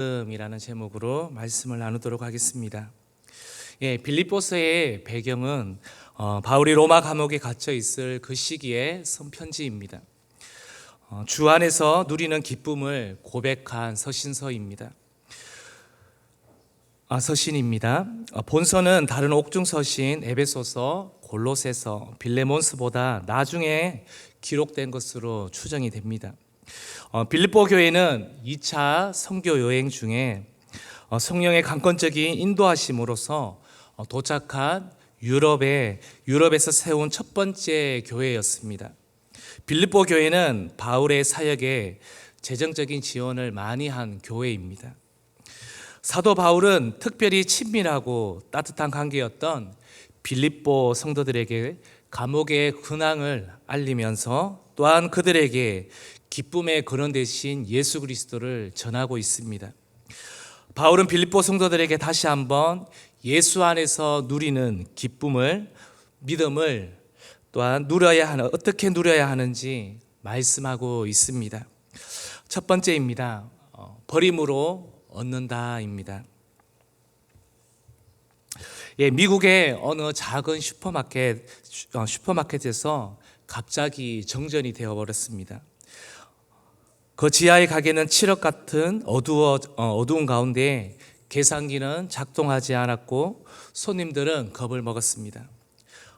이라는 제목으로 말씀을 나누도록 하겠습니다. 예, 빌립보서의 배경은 어, 바울이 로마 감옥에 갇혀 있을 그 시기의 선편지입니다. 어, 주 안에서 누리는 기쁨을 고백한 서신서입니다. 아, 서신입니다. 어, 본서는 다른 옥중 서신 에베소서, 골로새서, 빌레몬스보다 나중에 기록된 것으로 추정이 됩니다. 어, 빌립보 교회는 2차 선교 여행 중에 어, 성령의 강권적인 인도하심으로써 어, 도착한 유럽에 유럽에서 세운 첫 번째 교회였습니다. 빌립보 교회는 바울의 사역에 재정적인 지원을 많이 한 교회입니다. 사도 바울은 특별히 친밀하고 따뜻한 관계였던 빌립보 성도들에게 감옥의 근황을 알리면서 또한 그들에게 기쁨의 근원 대신 예수 그리스도를 전하고 있습니다. 바울은 빌립보 성도들에게 다시 한번 예수 안에서 누리는 기쁨을 믿음을 또한 누려야 하는 어떻게 누려야 하는지 말씀하고 있습니다. 첫 번째입니다. 어, 버림으로 얻는다입니다. 예, 미국의 어느 작은 슈퍼마켓 어, 슈퍼마켓에서 갑자기 정전이 되어 버렸습니다. 그 지하의 가게는 7억 같은 어두워 어, 어두운 가운데 계산기는 작동하지 않았고 손님들은 겁을 먹었습니다.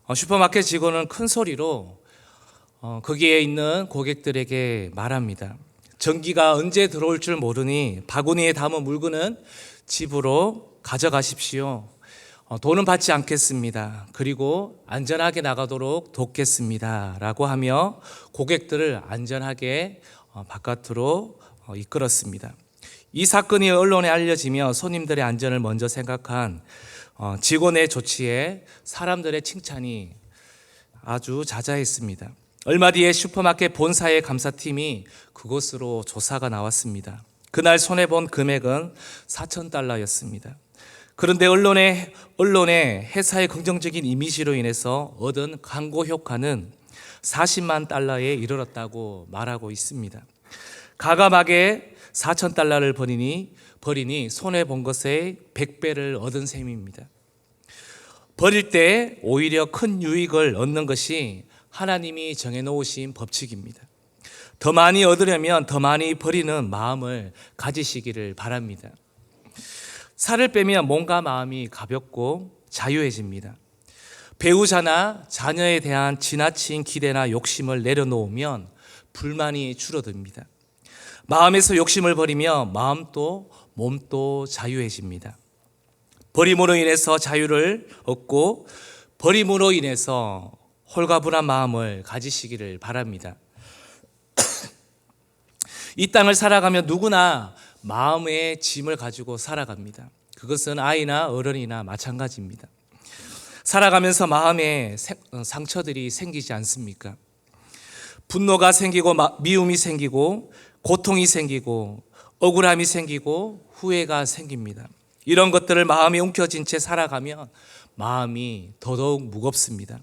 어, 슈퍼마켓 직원은 큰 소리로 어, 거기에 있는 고객들에게 말합니다. 전기가 언제 들어올 줄 모르니 바구니에 담은 물건은 집으로 가져가십시오. 어, 돈은 받지 않겠습니다. 그리고 안전하게 나가도록 돕겠습니다. 라고 하며 고객들을 안전하게 어, 바깥으로 어, 이끌었습니다. 이 사건이 언론에 알려지며 손님들의 안전을 먼저 생각한 어, 직원의 조치에 사람들의 칭찬이 아주 자자했습니다. 얼마 뒤에 슈퍼마켓 본사의 감사팀이 그곳으로 조사가 나왔습니다. 그날 손해본 금액은 4천 달러였습니다. 그런데 언론의 언론의 회사의 긍정적인 이미지로 인해서 얻은 광고 효과는 40만 달러에 이르렀다고 말하고 있습니다. 가감하게 4천 달러를 버리니 버리니 손해 본 것의 100배를 얻은 셈입니다. 버릴 때 오히려 큰 유익을 얻는 것이 하나님이 정해 놓으신 법칙입니다. 더 많이 얻으려면 더 많이 버리는 마음을 가지시기를 바랍니다. 살을 빼면 몸과 마음이 가볍고 자유해집니다. 배우자나 자녀에 대한 지나친 기대나 욕심을 내려놓으면 불만이 줄어듭니다. 마음에서 욕심을 버리며 마음도 몸도 자유해집니다. 버림으로 인해서 자유를 얻고 버림으로 인해서 홀가분한 마음을 가지시기를 바랍니다. 이 땅을 살아가며 누구나 마음의 짐을 가지고 살아갑니다. 그것은 아이나 어른이나 마찬가지입니다. 살아가면서 마음에 어, 상처들이 생기지 않습니까? 분노가 생기고 미움이 생기고 고통이 생기고 억울함이 생기고 후회가 생깁니다. 이런 것들을 마음에 움켜쥔 채 살아가면 마음이 더더욱 무겁습니다.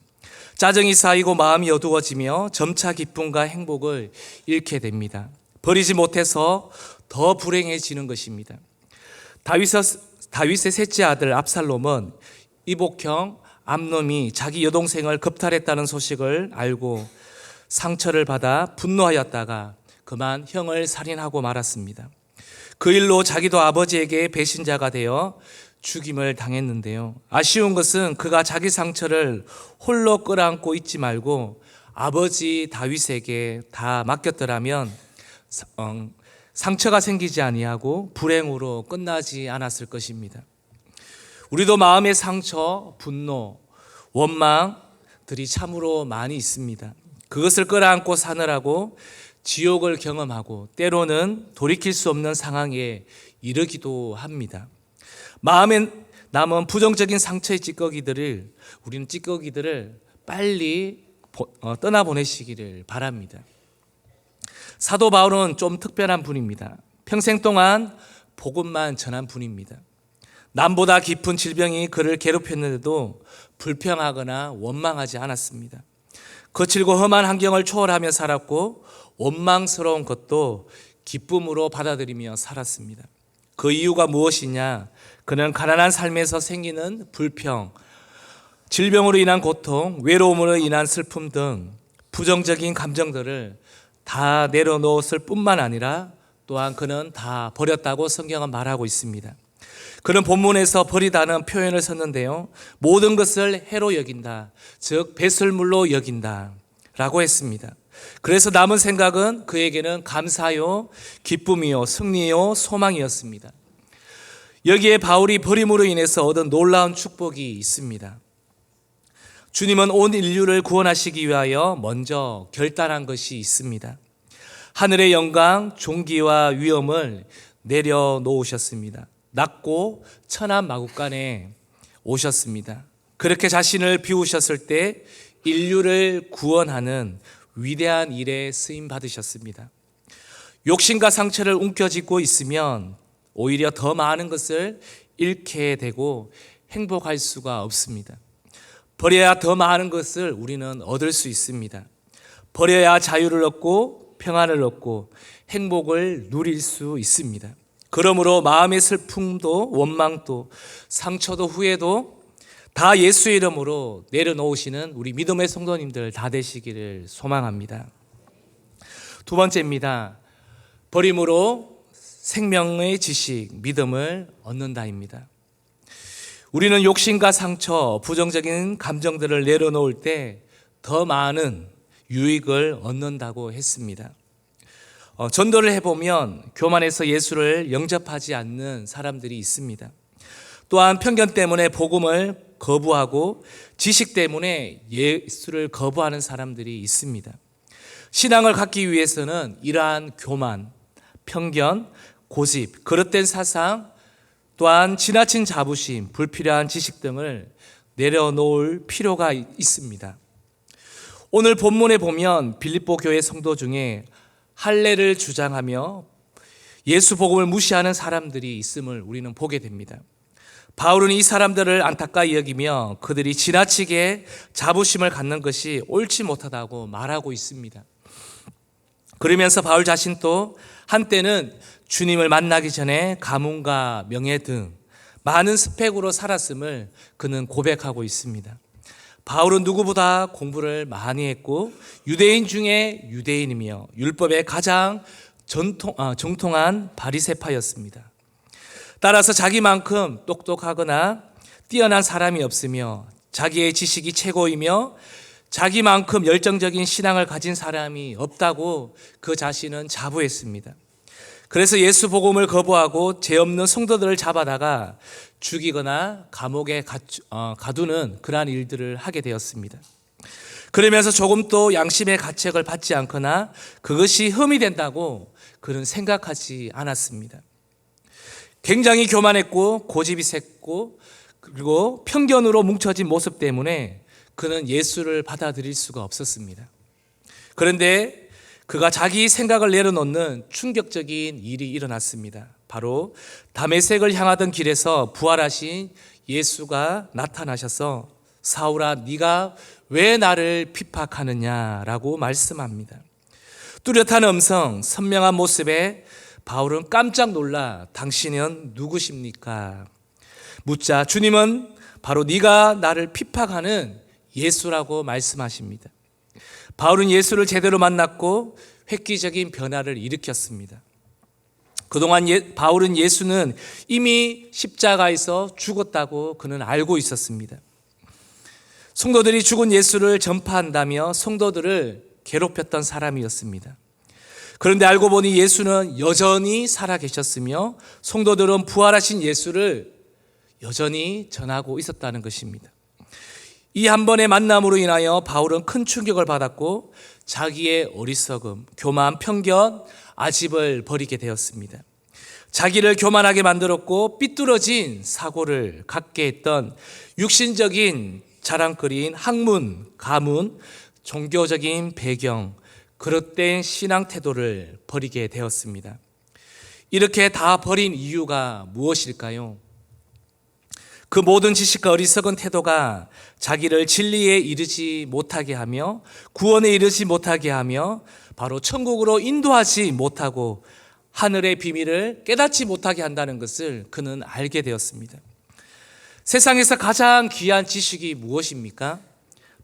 짜증이 쌓이고 마음이 어두워지며 점차 기쁨과 행복을 잃게 됩니다. 버리지 못해서 더 불행해지는 것입니다. 다윗의 셋째 아들 압살롬은 이복형 암놈이 자기 여동생을 겁탈했다는 소식을 알고 상처를 받아 분노하였다가 그만 형을 살인하고 말았습니다. 그 일로 자기도 아버지에게 배신자가 되어 죽임을 당했는데요. 아쉬운 것은 그가 자기 상처를 홀로 끌어안고 있지 말고 아버지 다윗에게 다 맡겼더라면 어, 상처가 생기지 아니하고 불행으로 끝나지 않았을 것입니다. 우리도 마음의 상처, 분노, 원망들이 참으로 많이 있습니다. 그것을 끌어안고 사느라고 지옥을 경험하고 때로는 돌이킬 수 없는 상황에 이르기도 합니다. 마음에 남은 부정적인 상처의 찌꺼기들을 우리는 찌꺼기들을 빨리 어, 떠나 보내시기를 바랍니다. 사도 바울은 좀 특별한 분입니다. 평생 동안 복음만 전한 분입니다. 남보다 깊은 질병이 그를 괴롭혔는데도 불평하거나 원망하지 않았습니다. 거칠고 험한 환경을 초월하며 살았고 원망스러운 것도 기쁨으로 받아들이며 살았습니다. 그 이유가 무엇이냐? 그는 가난한 삶에서 생기는 불평, 질병으로 인한 고통, 외로움으로 인한 슬픔 등 부정적인 감정들을 다 내려놓았을 뿐만 아니라 또한 그는 다 버렸다고 성경은 말하고 있습니다. 그는 본문에서 버리다는 표현을 썼는데요. 모든 것을 해로 여긴다. 즉, 배설물로 여긴다. 라고 했습니다. 그래서 남은 생각은 그에게는 감사요, 기쁨이요, 승리요, 소망이었습니다. 여기에 바울이 버림으로 인해서 얻은 놀라운 축복이 있습니다. 주님은 온 인류를 구원하시기 위하여 먼저 결단한 것이 있습니다. 하늘의 영광, 종기와 위엄을 내려놓으셨습니다. 낮고 천한 마국간에 오셨습니다. 그렇게 자신을 비우셨을 때 인류를 구원하는 위대한 일에 쓰임 받으셨습니다. 욕심과 상처를 움켜쥐고 있으면 오히려 더 많은 것을 잃게 되고 행복할 수가 없습니다. 버려야 더 많은 것을 우리는 얻을 수 있습니다. 버려야 자유를 얻고 평안을 얻고 행복을 누릴 수 있습니다. 그러므로 마음의 슬픔도 원망도 상처도 후회도 다 예수의 이름으로 내려놓으시는 우리 믿음의 성도님들 다 되시기를 소망합니다. 두 번째입니다. 버림으로 생명의 지식, 믿음을 얻는다입니다. 우리는 욕심과 상처, 부정적인 감정들을 내려놓을 때 더 많은 유익을 얻는다고 했습니다. 어, 전도를 해보면 교만해서 예수를 영접하지 않는 사람들이 있습니다. 또한 편견 때문에 복음을 거부하고 지식 때문에 예수를 거부하는 사람들이 있습니다. 신앙을 갖기 위해서는 이러한 교만, 편견, 고집, 그릇된 사상, 또한 지나친 자부심, 불필요한 지식 등을 내려놓을 필요가 있습니다. 오늘 본문에 보면 빌립보 교회 성도 중에 할례를 주장하며 예수 복음을 무시하는 사람들이 있음을 우리는 보게 됩니다. 바울은 이 사람들을 안타까이 여기며 그들이 지나치게 자부심을 갖는 것이 옳지 못하다고 말하고 있습니다. 그러면서 바울 자신도 한때는 주님을 만나기 전에 가문과 명예 등 많은 스펙으로 살았음을 그는 고백하고 있습니다. 바울은 누구보다 공부를 많이 했고 유대인 중에 유대인이며 율법에 가장 전통, 아, 정통한 바리세파였습니다. 따라서 자기만큼 똑똑하거나 뛰어난 사람이 없으며 자기의 지식이 최고이며 자기만큼 열정적인 신앙을 가진 사람이 없다고 그 자신은 자부했습니다. 그래서 예수 복음을 거부하고 죄 없는 성도들을 잡아다가 죽이거나 감옥에 어, 가두는 그러한 일들을 하게 되었습니다. 그러면서 조금 또 양심의 가책을 받지 않거나 그것이 흠이 된다고 그는 생각하지 않았습니다. 굉장히 교만했고 고집이 셌고 그리고 편견으로 뭉쳐진 모습 때문에 그는 예수를 받아들일 수가 없었습니다. 그런데 그가 자기 생각을 내려놓는 충격적인 일이 일어났습니다. 바로 담에색을 향하던 길에서 부활하신 예수가 나타나셔서 사울아 네가 왜 나를 핍박하느냐라고 말씀합니다. 뚜렷한 음성, 선명한 모습에 바울은 깜짝 놀라 당신은 누구십니까? 묻자 주님은 바로 네가 나를 핍박하는 예수라고 말씀하십니다. 바울은 예수를 제대로 만났고 획기적인 변화를 일으켰습니다. 그동안 예, 바울은 예수는 이미 십자가에서 죽었다고 그는 알고 있었습니다. 성도들이 죽은 예수를 전파한다며 성도들을 괴롭혔던 사람이었습니다. 그런데 알고 보니 예수는 여전히 살아 계셨으며 성도들은 부활하신 예수를 여전히 전하고 있었다는 것입니다. 이 한 번의 만남으로 인하여 바울은 큰 충격을 받았고 자기의 어리석음, 교만, 편견, 아집을 버리게 되었습니다. 자기를 교만하게 만들었고 삐뚤어진 사고를 갖게 했던 육신적인 자랑거리인 학문, 가문, 종교적인 배경, 그릇된 신앙 태도를 버리게 되었습니다. 이렇게 다 버린 이유가 무엇일까요? 그 모든 지식과 어리석은 태도가 자기를 진리에 이르지 못하게 하며 구원에 이르지 못하게 하며 바로 천국으로 인도하지 못하고 하늘의 비밀을 깨닫지 못하게 한다는 것을 그는 알게 되었습니다. 세상에서 가장 귀한 지식이 무엇입니까?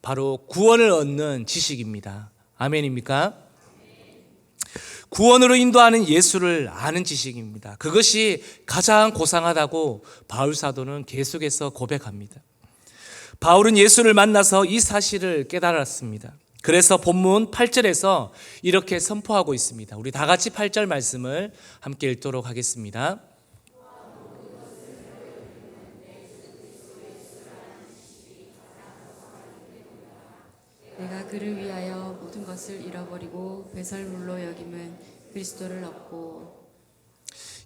바로 구원을 얻는 지식입니다. 아멘입니까? 구원으로 인도하는 예수를 아는 지식입니다. 그것이 가장 고상하다고 바울 사도는 계속해서 고백합니다. 바울은 예수를 만나서 이 사실을 깨달았습니다. 그래서 본문 8절에서 이렇게 선포하고 있습니다. 우리 다 같이 8절 말씀을 함께 읽도록 하겠습니다. 그를 위하여 모든 것을 잃어버리고 배설물로 여김은 그리스도를 얻고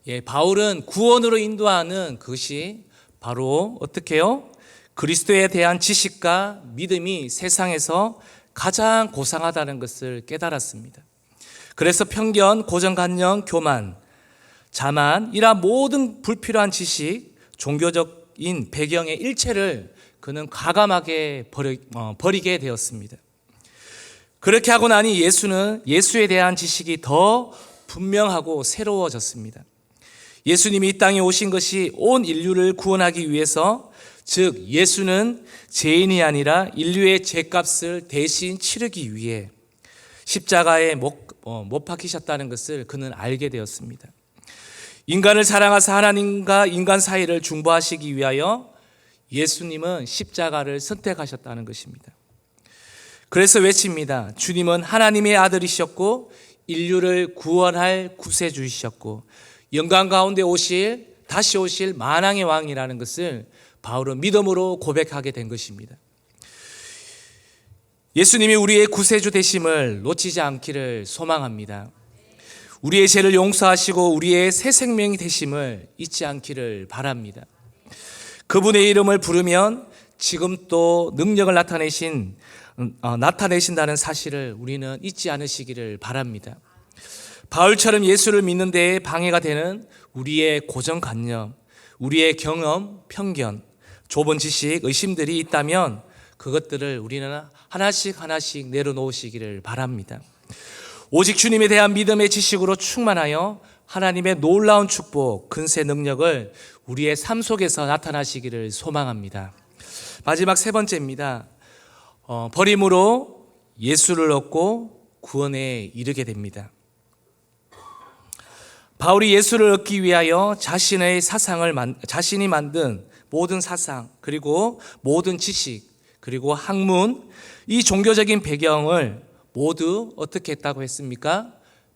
예, 바울은 구원으로 인도하는 그것이 바로 어떻게요? 그리스도에 대한 지식과 믿음이 세상에서 가장 고상하다는 것을 깨달았습니다. 그래서 편견, 고정관념, 교만, 자만, 이러한 모든 불필요한 지식, 종교적인 배경의 일체를 그는 과감하게 버리, 어, 버리게 되었습니다. 그렇게 하고 나니 예수는 예수에 대한 지식이 더 분명하고 새로워졌습니다. 예수님이 이 땅에 오신 것이 온 인류를 구원하기 위해서 즉 예수는 죄인이 아니라 인류의 죄값을 대신 치르기 위해 십자가에 못, 어, 못 박히셨다는 것을 그는 알게 되었습니다. 인간을 사랑하사 하나님과 인간 사이를 중보하시기 위하여 예수님은 십자가를 선택하셨다는 것입니다. 그래서 외칩니다. 주님은 하나님의 아들이셨고 인류를 구원할 구세주이셨고 영광 가운데 오실 다시 오실 만왕의 왕이라는 것을 바울은 믿음으로 고백하게 된 것입니다. 예수님이 우리의 구세주 되심을 놓치지 않기를 소망합니다. 우리의 죄를 용서하시고 우리의 새 생명이 되심을 잊지 않기를 바랍니다. 그분의 이름을 부르면 지금 또 능력을 나타내신 어, 나타내신다는 사실을 우리는 잊지 않으시기를 바랍니다. 바울처럼 예수를 믿는 데에 방해가 되는 우리의 고정관념, 우리의 경험, 편견, 좁은 지식, 의심들이 있다면 그것들을 우리는 하나씩 하나씩 내려놓으시기를 바랍니다. 오직 주님에 대한 믿음의 지식으로 충만하여 하나님의 놀라운 축복, 근세 능력을 우리의 삶 속에서 나타나시기를 소망합니다. 마지막 세 번째입니다. 어, 버림으로 예수를 얻고 구원에 이르게 됩니다. 바울이 예수를 얻기 위하여 자신의 사상을 만, 자신이 만든 모든 사상 그리고 모든 지식 그리고 학문 이 종교적인 배경을 모두 어떻게 했다고 했습니까?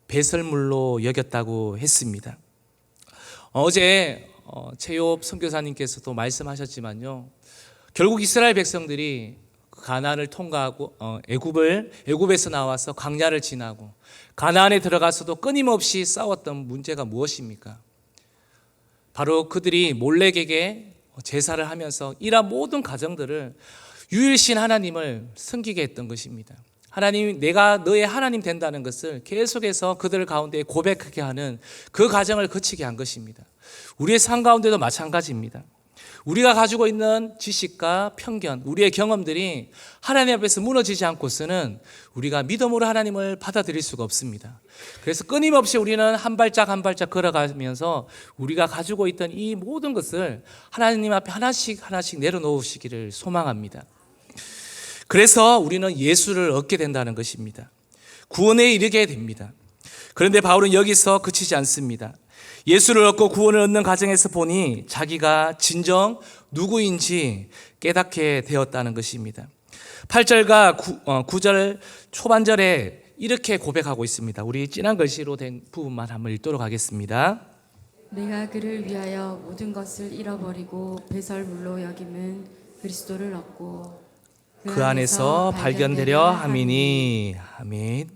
배설물로 여겼다고 했습니다. 어제 어, 최엽 선교사님께서도 말씀하셨지만요. 결국 이스라엘 백성들이 가나안을 통과하고 어, 애굽을 애굽에서 나와서 광야를 지나고 가나안에 들어가서도 끊임없이 싸웠던 문제가 무엇입니까? 바로 그들이 몰래에게 제사를 하면서 이러한 모든 가정들을 유일신 하나님을 섬기게 했던 것입니다. 하나님, 내가 너의 하나님 된다는 것을 계속해서 그들 가운데 고백하게 하는 그 과정을 거치게 한 것입니다. 우리의 삶 가운데도 마찬가지입니다. 우리가 가지고 있는 지식과 편견, 우리의 경험들이 하나님 앞에서 무너지지 않고서는 우리가 믿음으로 하나님을 받아들일 수가 없습니다. 그래서 끊임없이 우리는 한 발짝 한 발짝 걸어가면서 우리가 가지고 있던 이 모든 것을 하나님 앞에 하나씩 하나씩 내려놓으시기를 소망합니다. 그래서 우리는 예수를 얻게 된다는 것입니다. 구원에 이르게 됩니다. 그런데 바울은 여기서 그치지 않습니다. 예수를 얻고 구원을 얻는 과정에서 보니 자기가 진정 누구인지 깨닫게 되었다는 것입니다. 8절과 9, 절 초반절에 이렇게 고백하고 있습니다. 우리 진한 글씨로 된 부분만 한번 읽도록 하겠습니다. 내가 그를 위하여 모든 것을 잃어버리고 배설물로 여김은 그리스도를 얻고 그 안에서 발견되려 함이니 아멘.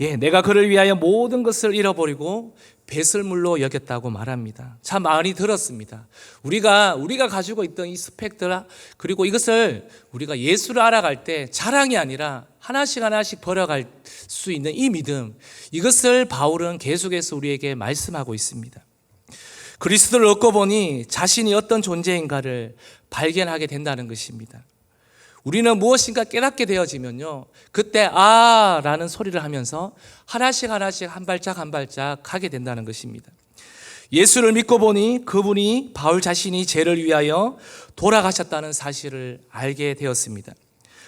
예, 내가 그를 위하여 모든 것을 잃어버리고 배설물로 여겼다고 말합니다. 참 많이 들었습니다. 우리가 우리가 가지고 있던 이 스펙들 그리고 이것을 우리가 예수를 알아갈 때 자랑이 아니라 하나씩 하나씩 버려갈 수 있는 이 믿음 이것을 바울은 계속해서 우리에게 말씀하고 있습니다. 그리스도를 얻고 보니 자신이 어떤 존재인가를 발견하게 된다는 것입니다. 우리는 무엇인가 깨닫게 되어지면요. 그때 아 라는 소리를 하면서 하나씩 하나씩 한 발짝 한 발짝 가게 된다는 것입니다. 예수를 믿고 보니 그분이 바울 자신이 죄를 위하여 돌아가셨다는 사실을 알게 되었습니다.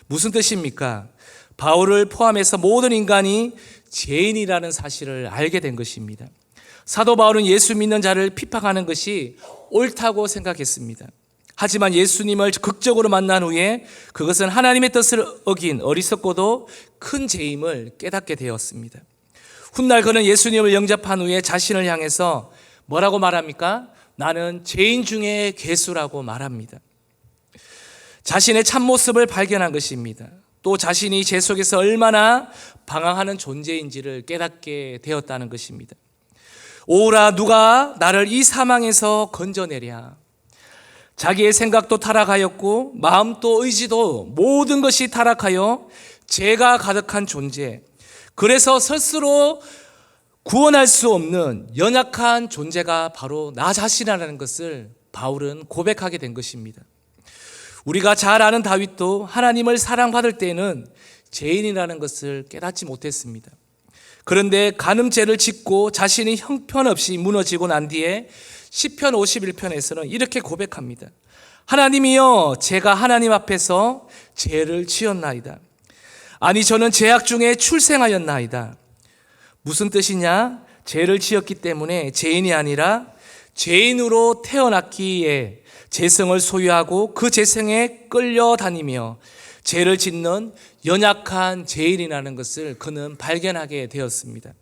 무슨 뜻입니까? 바울을 포함해서 모든 인간이 죄인이라는 사실을 알게 된 것입니다. 사도 바울은 예수 믿는 자를 핍박하는 것이 옳다고 생각했습니다. 하지만 예수님을 극적으로 만난 후에 그것은 하나님의 뜻을 어긴 어리석고도 큰 죄임을 깨닫게 되었습니다. 훗날 그는 예수님을 영접한 후에 자신을 향해서 뭐라고 말합니까? 나는 죄인 중에 괴수라고 말합니다. 자신의 참모습을 발견한 것입니다. 또 자신이 죄 속에서 얼마나 방황하는 존재인지를 깨닫게 되었다는 것입니다. 오라 누가 나를 이 사망에서 건져내랴. 자기의 생각도 타락하였고 마음도 의지도 모든 것이 타락하여 죄가 가득한 존재. 그래서 스스로 구원할 수 없는 연약한 존재가 바로 나 자신이라는 것을 바울은 고백하게 된 것입니다. 우리가 잘 아는 다윗도 하나님을 사랑받을 때는 죄인이라는 것을 깨닫지 못했습니다. 그런데 간음죄를 짓고 자신이 형편없이 무너지고 난 뒤에 시편 51편에서는 이렇게 고백합니다. 하나님이여 제가 하나님 앞에서 죄를 지었나이다. 아니 저는 죄악 중에 출생하였나이다. 무슨 뜻이냐? 죄를 지었기 때문에 죄인이 아니라 죄인으로 태어났기에 재성을 소유하고 그 재성에 끌려다니며 죄를 짓는 연약한 죄인이라는 것을 그는 발견하게 되었습니다.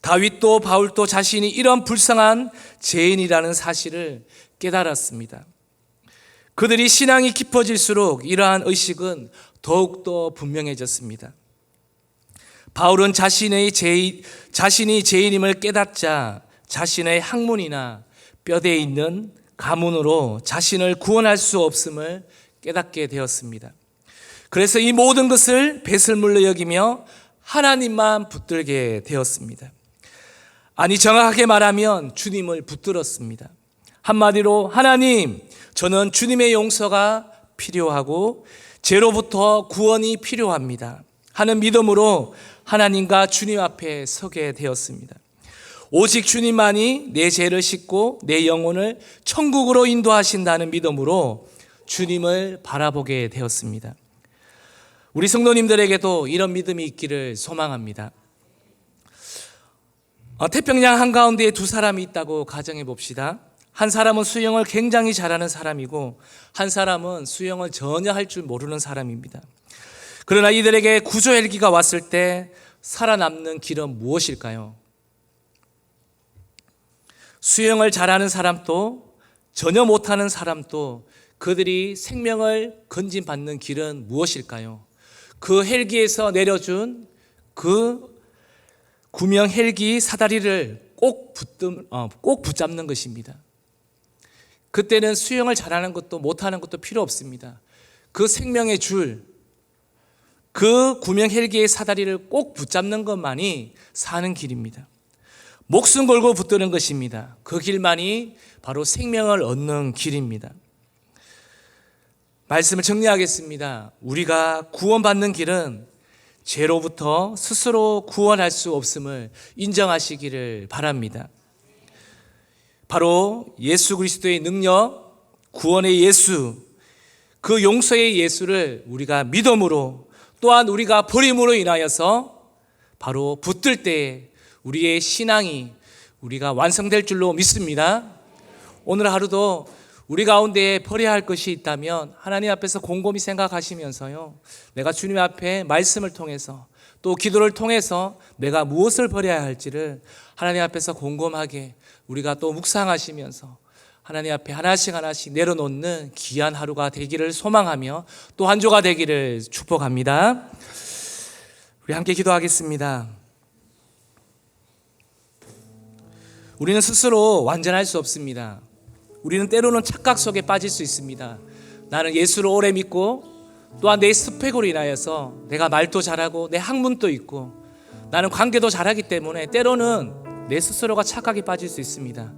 다윗도 바울도 자신이 이런 불쌍한 죄인이라는 사실을 깨달았습니다. 그들이 신앙이 깊어질수록 이러한 의식은 더욱더 분명해졌습니다. 바울은 자신의 죄, 자신이 죄인임을 깨닫자 자신의 학문이나 뼈대에 있는 가문으로 자신을 구원할 수 없음을 깨닫게 되었습니다. 그래서 이 모든 것을 배설물로 여기며 하나님만 붙들게 되었습니다. 아니 정확하게 말하면 주님을 붙들었습니다. 한마디로 하나님 저는 주님의 용서가 필요하고 죄로부터 구원이 필요합니다. 하는 믿음으로 하나님과 주님 앞에 서게 되었습니다. 오직 주님만이 내 죄를 씻고 내 영혼을 천국으로 인도하신다는 믿음으로 주님을 바라보게 되었습니다. 우리 성도님들에게도 이런 믿음이 있기를 소망합니다. 어, 태평양 한가운데에 두 사람이 있다고 가정해 봅시다. 한 사람은 수영을 굉장히 잘하는 사람이고 한 사람은 수영을 전혀 할 줄 모르는 사람입니다. 그러나 이들에게 구조 헬기가 왔을 때 살아남는 길은 무엇일까요? 수영을 잘하는 사람도 전혀 못하는 사람도 그들이 생명을 건진받는 길은 무엇일까요? 그 헬기에서 내려준 그 구명 헬기 사다리를 꼭, 붙든, 어, 꼭 붙잡는 것입니다. 그때는 수영을 잘하는 것도 못하는 것도 필요 없습니다. 그 생명의 줄, 그 구명 헬기의 사다리를 꼭 붙잡는 것만이 사는 길입니다. 목숨 걸고 붙드는 것입니다. 그 길만이 바로 생명을 얻는 길입니다. 말씀을 정리하겠습니다. 우리가 구원받는 길은 죄로부터 스스로 구원할 수 없음을 인정하시기를 바랍니다. 바로 예수 그리스도의 능력, 구원의 예수, 그 용서의 예수를 우리가 믿음으로 또한 우리가 버림으로 인하여서 바로 붙들 때 우리의 신앙이 우리가 완성될 줄로 믿습니다. 오늘 하루도 우리 가운데 버려야 할 것이 있다면 하나님 앞에서 곰곰이 생각하시면서요. 내가 주님 앞에 말씀을 통해서 또 기도를 통해서 내가 무엇을 버려야 할지를 하나님 앞에서 곰곰하게 우리가 또 묵상하시면서 하나님 앞에 하나씩 하나씩 내려놓는 귀한 하루가 되기를 소망하며 또한 주가 되기를 축복합니다. 우리 함께 기도하겠습니다. 우리는 스스로 완전할 수 없습니다. 우리는 때로는 착각 속에 빠질 수 있습니다. 나는 예수를 오래 믿고 또한 내 스펙으로 인하여서 내가 말도 잘하고 내 학문도 있고 나는 관계도 잘하기 때문에 때로는 내 스스로가 착각에 빠질 수 있습니다.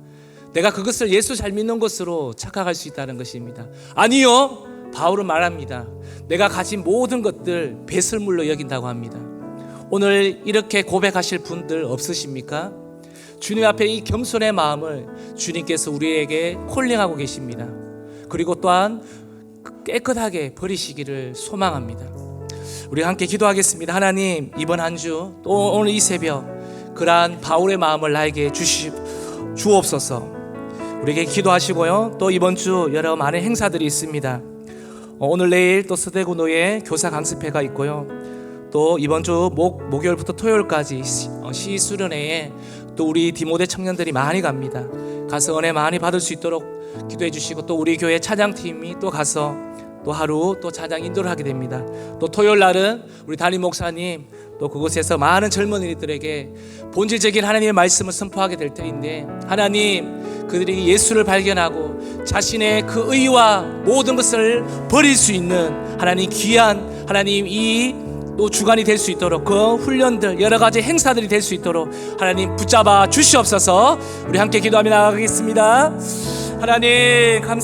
내가 그것을 예수 잘 믿는 것으로 착각할 수 있다는 것입니다. 아니요. 바울은 말합니다. 내가 가진 모든 것들 배설물로 여긴다고 합니다. 오늘 이렇게 고백하실 분들 없으십니까? 주님 앞에 이 겸손의 마음을 주님께서 우리에게 콜링하고 계십니다. 그리고 또한 깨끗하게 버리시기를 소망합니다. 우리 함께 기도하겠습니다. 하나님 이번 한 주 또 오늘 이 새벽 그러한 바울의 마음을 나에게 주시 주옵소서. 우리에게 기도하시고요. 또 이번 주 여러 많은 행사들이 있습니다. 어, 오늘 내일 또 서대구노에 교사 강습회가 있고요. 또 이번 주 목, 목요일부터 토요일까지 시, 어, 시 수련회에 또 우리 디모데 청년들이 많이 갑니다. 가서 은혜 많이 받을 수 있도록 기도해 주시고 또 우리 교회 찬양팀이 또 가서 또 하루 또 찬양 인도를 하게 됩니다. 또 토요일 날은 우리 담임 목사님 또 그곳에서 많은 젊은이들에게 본질적인 하나님의 말씀을 선포하게 될 때인데 하나님 그들이 예수를 발견하고 자신의 그 의와 모든 것을 버릴 수 있는 하나님 귀한 하나님 이 또 주관이 될 수 있도록 그 훈련들 여러 가지 행사들이 될 수 있도록 하나님 붙잡아 주시옵소서. 우리 함께 기도하며 나가겠습니다. 하나님 감사